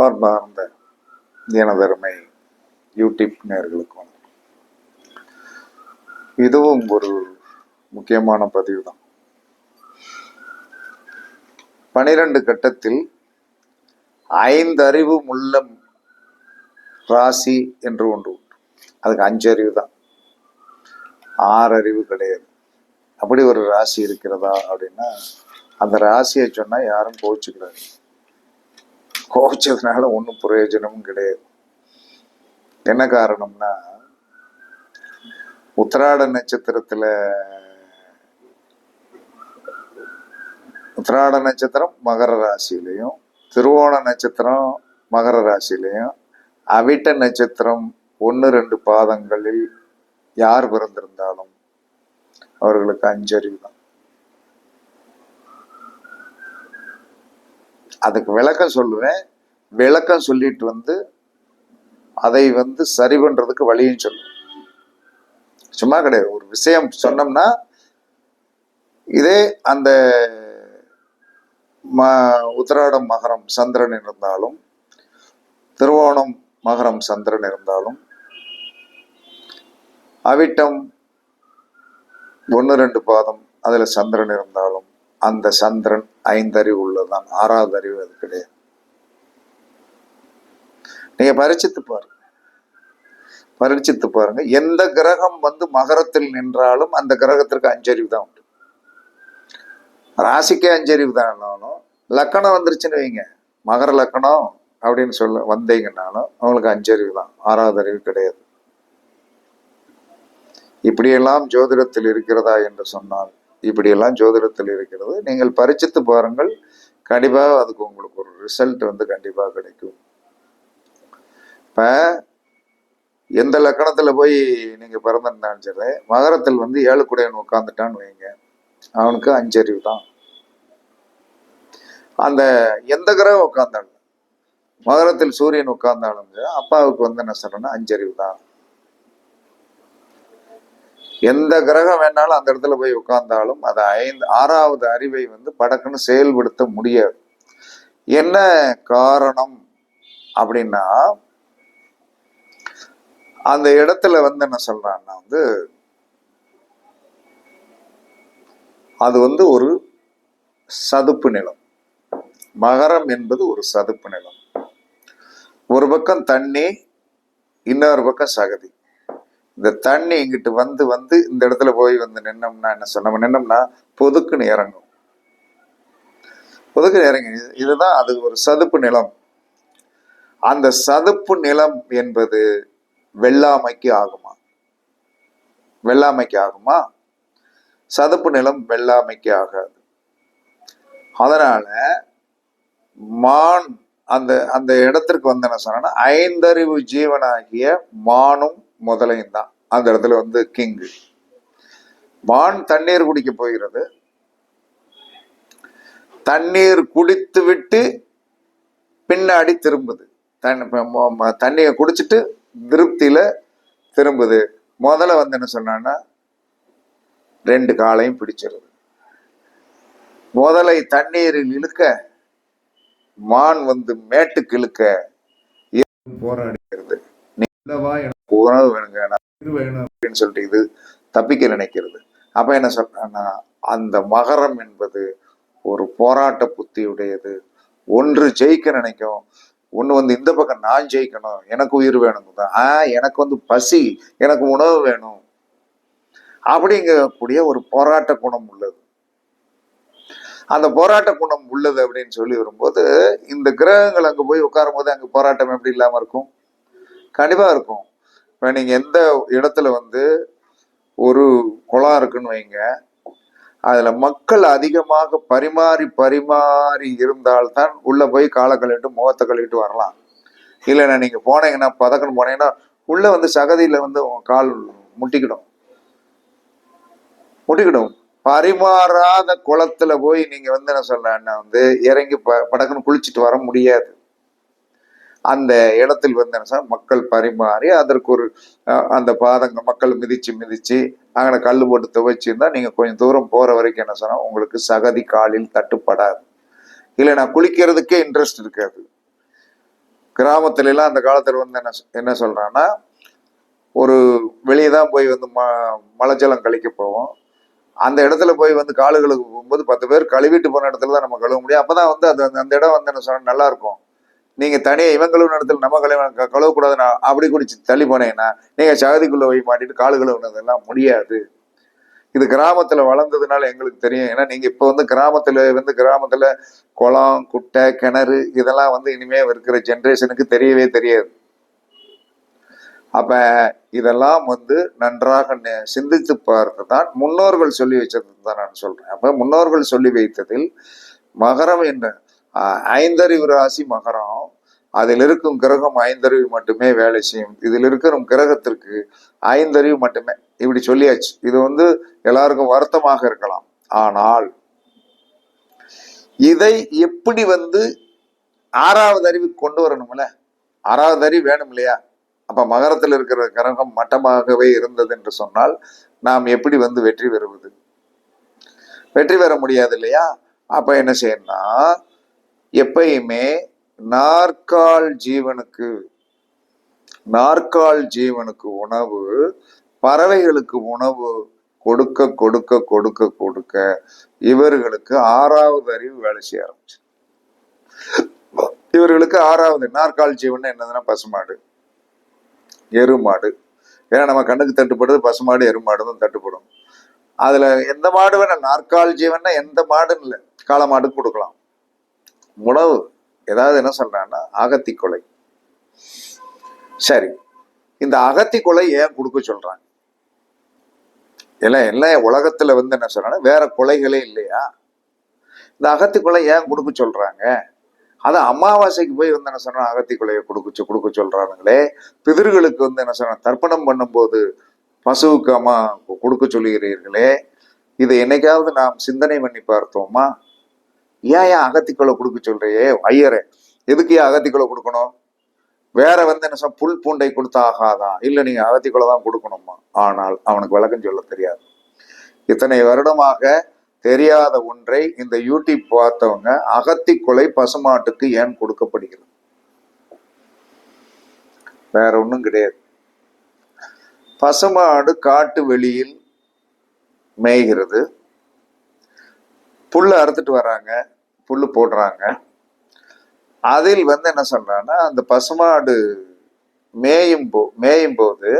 பார்ப்பார்ந்த எனதருமை யூடியூப் நேர்களுக்கும் இதுவும் ஒரு முக்கியமான பதிவு தான் பனிரெண்டு கட்டத்தில் ஐந்து அறிவு முள்ளம் ராசி என்று ஒன்று உண்டு. அதுக்கு அஞ்சு அறிவு தான் ஆறு அறிவு கிடையாது. அப்படி ஒரு ராசி இருக்கிறதா அப்படின்னா அந்த ராசியை சொன்னா யாரும் கோச்சுக்கிறாங்க கோவிச்சதுனால ஒன்றும் பிரயோஜனமும் கிடையாது. என்ன காரணம்னா உத்திராட நட்சத்திரத்துல உத்திராட நட்சத்திரம் மகர ராசியிலையும் திருவோண நட்சத்திரம் மகர ராசியிலையும் அவிட்ட நட்சத்திரம் ஒன்று ரெண்டு பாதங்களில் யார் பிறந்திருந்தாலும் அவர்களுக்கு அஞ்சறிவு தான். அதுக்கு விளக்கம் சொல்லுவேன். விளக்கம் சொல்லிட்டு வந்து அதை வந்து சரி பண்றதுக்கு வழியும் சொல்லும் சும்மா கிடையாது. ஒரு விஷயம் சொன்னோம்னா இதே அந்த ம உத்திராடம் மகரம் சந்திரன் இருந்தாலும் திருவோணம் மகரம் சந்திரன் இருந்தாலும் அவிட்டம் ஒன்று ரெண்டு பாதம் அதில் சந்திரன் இருந்தாலும் அந்த சந்திரன் ஐந்தறிவு உள்ளதுதான் ஆறாவது அறிவு அது கிடையாது. நீங்க பரிச்சித்து பாருங்க. பரிச்சித்து பாருங்க. எந்த கிரகம் வந்து மகரத்தில் நின்றாலும் அந்த கிரகத்திற்கு அஞ்சறிவு தான் உண்டு. ராசிக்கே அஞ்சறிவு தானாலும் லக்கணம் வந்துருச்சுன்னு வைங்க. மகர லக்கணம் அப்படின்னு சொல்ல வந்தீங்கன்னாலும் அவங்களுக்கு அஞ்சறிவு தான். ஆறாவது அறிவு கிடையாது. இப்படியெல்லாம் ஜோதிடத்தில் இருக்கிறதா என்று சொன்னால் இப்படியெல்லாம் ஜோதிடத்தில் இருக்கிறது. நீங்கள் பரிச்சித்து பாருங்கள். கண்டிப்பாக அதுக்கு உங்களுக்கு ஒரு ரிசல்ட் வந்து கண்டிப்பாக கிடைக்கும். இப்போ எந்த லக்கணத்தில் போய் நீங்கள் பிறந்திருந்தாலும் சரி மகரத்தில் வந்து ஏழு குடையன் உட்காந்துட்டான்னு வைங்க. அவனுக்கு அஞ்சறிவு தான். அந்த எந்த கிரகம் உட்காந்தாலும் மகரத்தில் சூரியன் உட்கார்ந்தாலும் சரி, அப்பாவுக்கு வந்து என்ன சொல்றேன்னா அஞ்சறிவு தான். எந்த கிரகம் வேணாலும் அந்த இடத்துல போய் உட்கார்ந்தாலும் அது ஐந்து ஆறாவது அறிவை வந்து படக்குன்னு செயல்படுத்த முடியாது. என்ன காரணம் அப்படின்னா அந்த இடத்துல வந்து என்ன சொல்றான்னா வந்து அது வந்து ஒரு சதுப்பு நிலம். மகரம் என்பது ஒரு சதுப்பு நிலம். ஒரு பக்கம் தண்ணி இன்னொரு பக்கம் சகதி. இந்த தண்ணி இங்கிட்டு வந்து வந்து இந்த இடத்துல போய் வந்து நின்னோம்னா என்ன சொன்ன நம்ம நின்னோம்னா பொதுக்குன்னு இறங்கும். பொதுக்குன்னு இறங்கி இதுதான் அது ஒரு சதுப்பு நிலம். அந்த சதுப்பு நிலம் என்பது வெள்ளாமைக்கு ஆகுமா? வெள்ளாமைக்கு ஆகுமா? சதுப்பு நிலம் வெள்ளாமைக்கு ஆகாது. அதனால மான் அந்த அந்த இடத்திற்கு வந்து என்ன சொன்னா ஐந்தறிவு ஜீவனாகிய மானும் முதலையும் தான். அந்த இடத்துல வந்து கிங்கு மான் தண்ணீர் குடிக்க போகிறது. தண்ணீர் குடித்து விட்டு பின்னாடி திரும்புது. தண்ணி தண்ணியை குடிச்சிட்டு திருப்தியில திரும்புது. முதல்ல வந்து என்ன சொன்னான்னா ரெண்டு காலையும் பிடிச்சிருது. முதலை தண்ணீரில் இழுக்க மான் வந்து மேட்டுக்கு இழுக்க போராடுகிறது? எனக்கு உணவு வேணுங்க நான் வேணும் அப்படின்னு சொல்லிட்டு இது தப்பிக்க நினைக்கிறது. அப்ப என்ன சொல்றான்னா அந்த மகரம் என்பது ஒரு போராட்ட புத்தியுடையது. ஒன்று ஜெயிக்க நினைக்கும் ஒன்று வந்து இந்த பக்கம் நான் ஜெயிக்கணும் எனக்கு உயிர் வேணும் ஆ எனக்கு வந்து பசி எனக்கு உணவு வேணும். அப்படிங்கக்கூடிய ஒரு போராட்ட குணம் உள்ளது. அந்த போராட்ட குணம் உள்ளது அப்படின்னு சொல்லி வரும்போது இந்த கிரகங்கள் அங்கே போய் உட்காரும் போது அங்கே போராட்டம் எப்படி இல்லாமல் இருக்கும்? கண்டிப்பாக இருக்கும். இப்போ நீங்கள் எந்த இடத்துல வந்து ஒரு குளம் இருக்குன்னு வைங்க அதில் மக்கள் அதிகமாக பரிமாறி பரிமாறி இருந்தால்தான் உள்ளே போய் காலை கழுவிட்டு முகத்தை கழுவிட்டு வரலாம். இல்லைண்ணா நீங்கள் போனீங்கன்னா பதக்கன்னு போனீங்கன்னா உள்ளே வந்து சகதியில் வந்து கால் முட்டிக்கிடும். முட்டிக்கிடும். பரிமாறாத குளத்துல போய் நீங்க வந்து என்ன சொல்றேன்னா வந்து இறங்கி ப படக்குன்னு குளிச்சுட்டு வர முடியாது. அந்த இடத்தில் வந்து என்ன சார் மக்கள் பரிமாறி அதற்கு ஒரு அந்த பாதங்கள் மக்கள் மிதிச்சு மிதிச்சு அங்கே கல் போட்டு துவைச்சிருந்தா நீங்கள் கொஞ்சம் தூரம் போகிற வரைக்கும் என்ன சொன்னால் உங்களுக்கு சகதி காலில் தட்டுப்படாது. இல்லை நான் குளிக்கிறதுக்கே இன்ட்ரெஸ்ட் இருக்காது. கிராமத்துலலாம் அந்த காலத்தில் வந்து என்ன என்ன சொல்கிறான்னா ஒரு வெளியே தான் போய் வந்து ம மலைஜலம் கழிக்க போவோம். அந்த இடத்துல போய் வந்து காலுகளுக்கு போகும்போது பத்து பேர் கழுவிட்டு போன இடத்துல தான் நம்ம கழுவ முடியும். அப்போ தான் வந்து அது அந்த- அந்த இடம் வந்து என்ன சொன்னால் நல்லாயிருக்கும் நீங்கள் நீங்க தனியா இவன் கழுவுன இடத்துல நம்ம கழுவ கழுவக்கூடாதுன்னு அப்படி குடிச்சு தள்ளி போனீங்கன்னா நீங்க சகதிக்குள்ள போய் மாட்டிட்டு கால் கழுவுனதெல்லாம் முடியாது. இது கிராமத்துல வளர்ந்ததுனால எங்களுக்கு தெரியும். ஏன்னா நீங்க இப்ப வந்து கிராமத்துல வந்து கிராமத்துல குளம் குட்டை கிணறு இதெல்லாம் வந்து இனிமே இருக்கிற ஜென்ரேஷனுக்கு தெரியவே தெரியாது. அப்ப இதெல்லாம் வந்து நன்றாக சிந்தித்து பார்த்து தான் முன்னோர்கள் சொல்லி வச்சது தான் நான் சொல்றேன். அப்ப முன்னோர்கள் சொல்லி வைத்ததில் மகரம் என்ற ஐந்தறிவு ராசி மகரம் அதில் இருக்கும் கிரகம் ஐந்தறிவு மட்டுமே வேலை செய்யும். இதில் இருக்கிற கிரகத்திற்கு ஐந்தறிவு மட்டுமே. இப்படி சொல்லியாச்சு. இது வந்து எல்லாருக்கும் வருத்தமாக இருக்கலாம். ஆனால் இதை எப்படி வந்து ஆறாவது அறிவுக்கு கொண்டு வரணும்ல? ஆறாவது அறிவு வேணும் இல்லையா? அப்ப மகரத்தில் இருக்கிற கிரகம் மட்டமாகவே இருந்தது என்று சொன்னால் நாம் எப்படி வந்து வெற்றி பெறுவது? வெற்றி பெற முடியாது இல்லையா? அப்ப என்ன செய்யணும்னா எப்பயுமே நாற்கால் ஜீவனுக்கு நாற்கால் ஜீவனுக்கு உணவு பறவைகளுக்கு உணவு கொடுக்க கொடுக்க கொடுக்க கொடுக்க இவர்களுக்கு ஆறாவது அறிவு வேலை செய்ய ஆரம்பிச்சு இவர்களுக்கு ஆறாவது நாற்கால் ஜீவன் என்னதுன்னா பசுமாடு எருமாடு. ஏன்னா நம்ம கண்ணுக்கு தட்டுப்படுது பசுமாடு எருமாடு தான் தட்டுப்படும். அதுல எந்த மாடு வேணா நாற்கால் ஜீவன்னா எந்த மாடுன்னு இல்லை காளை மாடுக்கு கொடுக்கலாம். உணவு. ஏதாவது என்ன சொல்றான்னா அகத்தி கொலை. சரி. இந்த அகத்தி கொலை ஏன் கொடுக்க சொல்றாங்க? எல்லாம் எல்லாம் உலகத்துல வந்து என்ன சொல்றாங்கன்னா வேற கொலைகளே இல்லையா? இந்த அகத்தி கொலை ஏன் கொடுக்க சொல்றாங்க? அது அமாவாசைக்கு போய் வந்து என்ன சொல்றாங்க? அகத்தி கொலையை கொடுக்க கொடுக்க சொல்றானுங்களே. பிதர்களுக்கு வந்து என்ன சொல்றாங்க? தர்ப்பணம் பண்ணும்போது பசுவுக்கு அம்மா கொடுக்க சொல்லுகிறீர்களே. இதை என்னைக்காவது நாம் சிந்தனை பண்ணி பார்த்தோமா? ஏன் ஏன் அகத்திக்கொலை கொடுக்க சொல்றியே? ஐயரே எதுக்கு ஏன் அகத்திக்கொலை கொடுக்கணும்? வேற வந்து என்ன சொல் புல் பூண்டை கொடுத்தா ஆகாதான் இல்ல நீங்க அகத்திக்கொலை தான் கொடுக்கணுமா? ஆனால் அவனுக்கு விளக்கம் சொல்ல தெரியாது. இத்தனை வருடமாக தெரியாத ஒன்றை இந்த யூடியூப் பார்த்தவங்க அகத்திக்கொலை பசுமாட்டுக்கு ஏன் கொடுக்கப்படுகிறது? வேற ஒன்றும் கிடையாது. பசுமாடு காட்டு வெளியில் மேய்கிறது. புல்லு அறுத்துட்டு வராங்க புல்லு போடுறாங்க. அதில் வந்து என்ன சொல்றாங்கன்னா அந்த பசுமாடு மேயும் போ மேயும் போது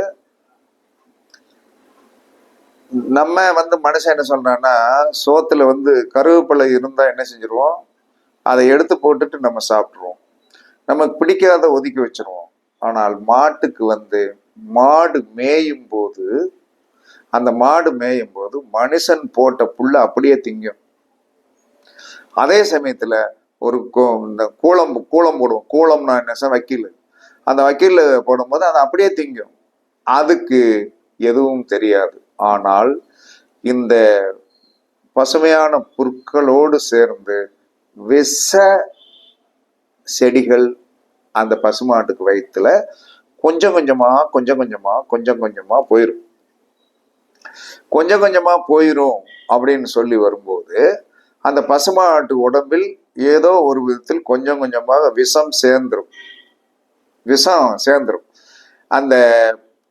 நம்ம வந்து மனுஷன் என்ன சொல்றான்னா சோத்துல வந்து கருவேப்பிலை இருந்தா என்ன செஞ்சிருவோம்? அதை எடுத்து போட்டுட்டு நம்ம சாப்பிட்ருவோம் நமக்கு பிடிக்காத ஒதுக்கி வச்சிருவோம். ஆனால் மாட்டுக்கு வந்து மாடு மேயும் போது அந்த மாடு மேயும் போது மனுஷன் போட்ட புல்ல அப்படியே திங்கும். அதே சமயத்தில் ஒரு இந்த கூளம் கூளம் போடுவோம். கூளம்னா என்ன சார்? வக்கீல். அந்த வக்கீல் போடும்போது அதை அப்படியே திங்கும். அதுக்கு எதுவும் தெரியாது. ஆனால் இந்த பசுமையான புற்களோடு சேர்ந்து விஷ செடிகள் அந்த பசுமாட்டுக்கு வயிற்றுல கொஞ்சம் கொஞ்சமா கொஞ்சம் கொஞ்சமா கொஞ்சம் கொஞ்சமா போயிடும் கொஞ்சம் கொஞ்சமா போயிரும் அப்படின்னு சொல்லி வரும்போது அந்த பசுமாட்டு உடம்பில் ஏதோ ஒரு விதத்தில் கொஞ்சம் கொஞ்சமாக விஷம் சேர்ந்துடும் விஷம் சேர்ந்துடும் அந்த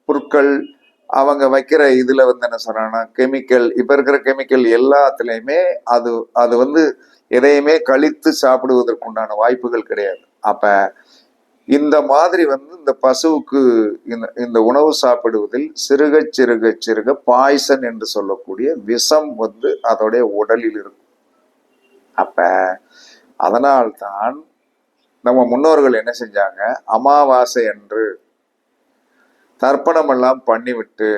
புற்கள் அவங்க வைக்கிற இதில் வந்து என்ன சொல்கிறாங்கன்னா கெமிக்கல் இப்போ இருக்கிற கெமிக்கல் எல்லாத்துலேயுமே அது அது வந்து எதையுமே கழித்து சாப்பிடுவதற்குண்டான வாய்ப்புகள் கிடையாது. அப்போ இந்த மாதிரி வந்து இந்த பசுவுக்கு இந்த இந்த உணவு சாப்பிடுவதில் சிறுக சிறுக சிறுக பாய்சன் என்று சொல்லக்கூடிய விஷம் வந்து அதோடைய உடலில் இருக்கும். அப்ப அதனால்தான் நம்ம முன்னோர்கள் என்ன செஞ்சாங்க? அமாவாசை அன்று தர்ப்பணம் எல்லாம் பண்ணிவிட்டு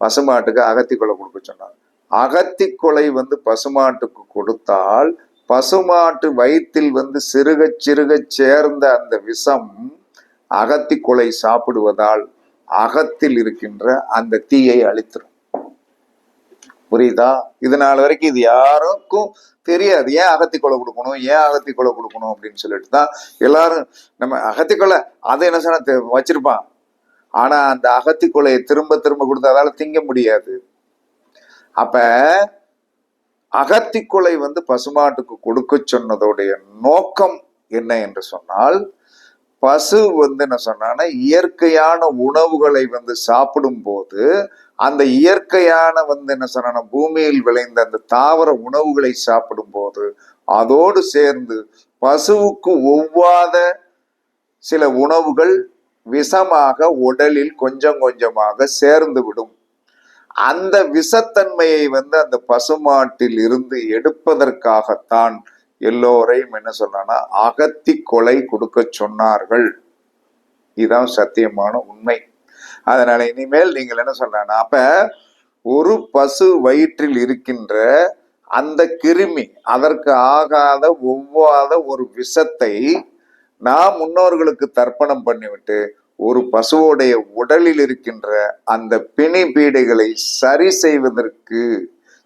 பசுமாட்டுக்கு அகத்திக்கொலை கொடுக்க சொன்னாங்க. அகத்திக்கொலை வந்து பசுமாட்டுக்கு கொடுத்தால் பசுமாட்டு வயிற்றில் வந்து சிறுக சிறுக சேர்ந்த அந்த விஷம் அகத்திக்கொலை சாப்பிடுவதால் அகத்தில் இருக்கின்ற அந்த தீயை அழித்திரும். புரியுதா? இது நாள் வரைக்கும் இது யாருக்கும் தெரியாது. ஏன் அகத்திக்கொலை கொடுக்கணும்? ஏன் அகத்திக்கொலை கொடுக்கணும் அப்படின்னு சொல்லிட்டு தான் எல்லாரும் நம்ம அகத்திக்கொலை அதை என்ன சொன்ன வச்சிருப்பான். ஆனா அந்த அகத்திக்கொலையை திரும்ப திரும்ப கொடுத்து அதால திங்க முடியாது. அப்ப அகத்திக்கொலை வந்து பசுமாட்டுக்கு கொடுக்க சொன்னதோடைய நோக்கம் என்ன என்று சொன்னால் பசு வந்து என்ன சொன்னான்னா இயற்கையான உணவுகளை வந்து சாப்பிடும் போது அந்த இயற்கையான வந்து என்ன சொன்னா பூமியில் விளைந்த அந்த தாவர உணவுகளை சாப்பிடும் போது அதோடு சேர்ந்து பசுவுக்கு ஒவ்வாத சில உணவுகள் விஷமாக உடலில் கொஞ்சம் கொஞ்சமாக சேர்ந்து விடும். அந்த விஷத்தன்மையை வந்து அந்த பசுமாட்டில் இருந்து எடுப்பதற்காகத்தான் எல்லோரையும் என்ன சொன்னா அகத்தி கொலை கொடுக்க சொன்னார்கள். இதுதான் சத்தியமான உண்மை. அதனால இனிமேல் நீங்கள் என்ன சொல்றாங்கன்னா அப்ப ஒரு பசு வயிற்றில் இருக்கின்ற அந்த கிருமி அதற்கு ஆகாத ஒவ்வாத ஒரு விஷத்தை நாம் முன்னோர்களுக்கு தர்ப்பணம் பண்ணிவிட்டு ஒரு பசுவோடைய உடலில் இருக்கின்ற அந்த பிணி பீடைகளை சரி செய்வதற்கு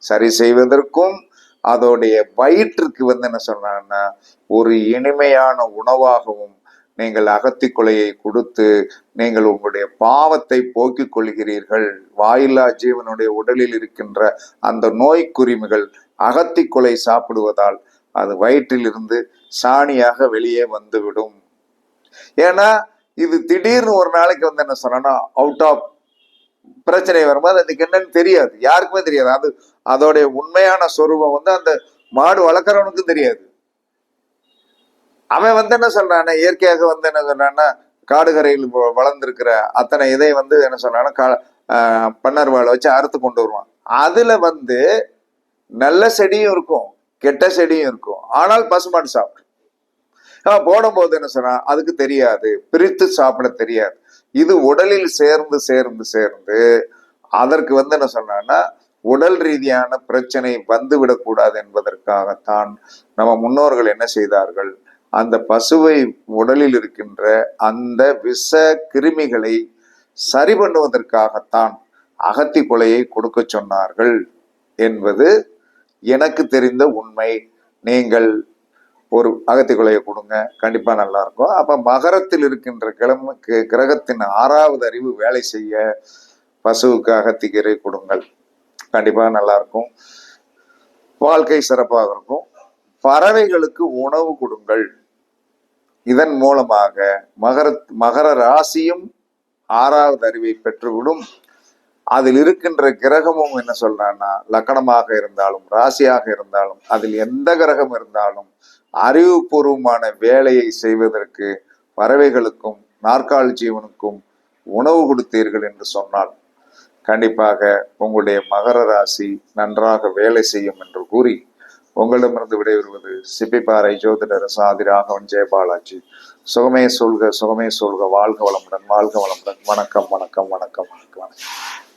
சரி செய்வதற்கும் அதோடைய வயிற்றுக்கு வந்து என்ன சொன்னாங்கன்னா ஒரு இனிமையான உணவாகவும் நீங்கள் அகத்தி கொலையை கொடுத்து நீங்கள் உங்களுடைய பாவத்தை போக்கிக் கொள்கிறீர்கள். வாயில்லா ஜீவனுடைய உடலில் இருக்கின்ற அந்த நோய் குறிமிகள் சாப்பிடுவதால் அது வயிற்றிலிருந்து சாணியாக வெளியே வந்துவிடும். ஏன்னா இது திடீர்னு ஒரு நாளைக்கு வந்து என்ன சொன்னா அவுட் ஆஃப் பிரச்சனை வரும்போது அதுக்கு என்னன்னு தெரியாது. யாருக்குமே தெரியாது. அது அதோடைய உண்மையான சொரூபம் வந்து அந்த மாடு வளர்க்குறவனுக்கும் தெரியாது. அவன் வந்து என்ன சொல்றான்னா இயற்கையாக வந்து என்ன சொல்றான்னா காடுகரையில் வ- அத்தனை இதை வந்து என்ன சொல்றான்னா கா ஆஹ் வச்சு அறுத்து கொண்டு வருவான். அதுல வந்து நல்ல செடியும் இருக்கும் கெட்ட செடியும் இருக்கும். ஆனால் பசுமாடு சாப்பிடும். அவன் போடும்போது என்ன சொன்னா அதுக்கு தெரியாது பிரித்து சாப்பிட தெரியாது. இது உடலில் சேர்ந்து சேர்ந்து சேர்ந்து அதற்கு வந்து என்ன சொன்னான்னா உடல் ரீதியான பிரச்சனை வந்துவிடக்கூடாது என்பதற்காகத்தான் நம்ம முன்னோர்கள் என்ன செய்தார்கள்? அந்த பசுவை உடலில் இருக்கின்ற அந்த விஷ கிருமிகளை சரி பண்ணுவதற்காகத்தான் அகத்தி கொலையை கொடுக்க சொன்னார்கள் என்பது எனக்கு தெரிந்த உண்மை. நீங்கள் ஒரு அகத்தி கொலையை கொடுங்க கண்டிப்பா நல்லா இருக்கும். அப்ப மகரத்தில் இருக்கின்ற கிழமை கிரகத்தின் ஆறாவது அறிவு வேலை செய்ய பசுவுக்கு அகத்திக்கீரை கொடுங்கள். கண்டிப்பா நல்லா இருக்கும் வாழ்க்கை சிறப்பாக இருக்கும் பறவைகளுக்கு உணவு கொடுங்கள். இதன் மூலமாக மகர மகர ராசியும் ஆறாவது அறிவை பெற்றுவிடும். அதில் இருக்கின்ற கிரகமும் என்ன சொல்றான்னா லக்கணமாக இருந்தாலும் ராசியாக இருந்தாலும் அதில் எந்த கிரகம் இருந்தாலும் அறிவுபூர்வமான வேலையை செய்வதற்கு பறவைகளுக்கும் நாற்காலி ஜீவனுக்கும் உணவு கொடுத்தீர்கள் என்று சொன்னால் கண்டிப்பாக உங்களுடைய மகர ராசி நன்றாக வேலை செய்யும் என்று கூறி உங்களிடமிருந்து விடைபெறுவது சிப்பிப்பாறை ஜோதிடர் சாதி ராகவன் ஜெயபாலாஜி சுகமே சொல்க சுகமே சொல்க. வாழ்க வளமுடன் வாழ்க வளமுடன். வணக்கம் வணக்கம் வணக்கம் வணக்கம் வணக்கம்.